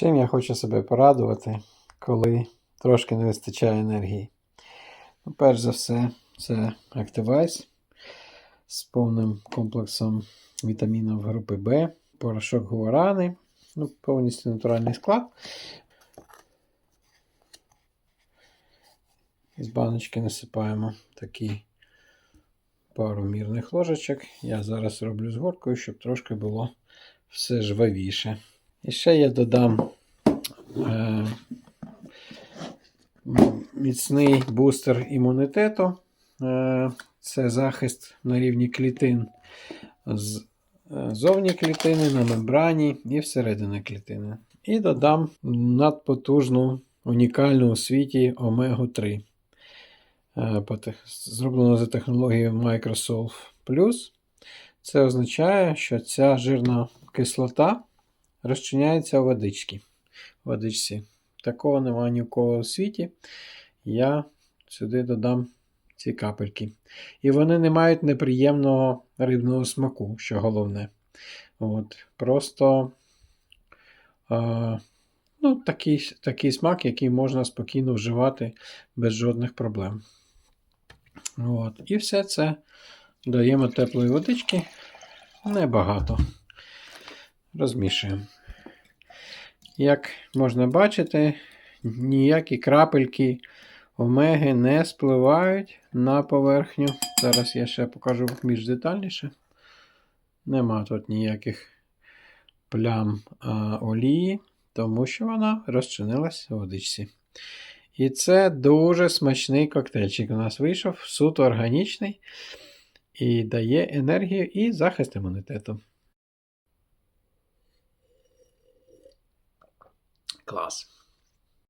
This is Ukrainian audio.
Чим я хочу себе порадувати, коли трошки не вистачає енергії? Ну, перш за все, це Activize з повним комплексом вітамінів групи В, порошок гуарани, ну, повністю натуральний склад. Із баночки насипаємо такі пару мірних ложечок. Я зараз роблю з горкою, щоб трошки було все жвавіше. І ще я додам е, міцний бустер імунітету. Е, це захист на рівні клітин з е, зовні клітини, на мембрані і всередині клітини. І додам надпотужну, унікальну у світі омегу 3. Е, Зроблено за технологією Microsoft Plus. Це означає, що ця жирна кислота розчиняється у водичці. водичці. Такого немає ні у кого у світі. Я сюди додам ці капельки. І вони не мають неприємного рибного смаку, що головне. От, просто е, ну, такий, такий смак, який можна спокійно вживати без жодних проблем. От. І все це даємо теплої водички. Небагато. Розмішуємо. Як можна бачити, ніякі крапельки омеги не спливають на поверхню. Зараз я ще покажу більш детальніше. Нема тут ніяких плям а, олії, тому що вона розчинилась у водичці. І це дуже смачний коктейльчик. У нас вийшов суто органічний і дає енергію і захист імунітету. class.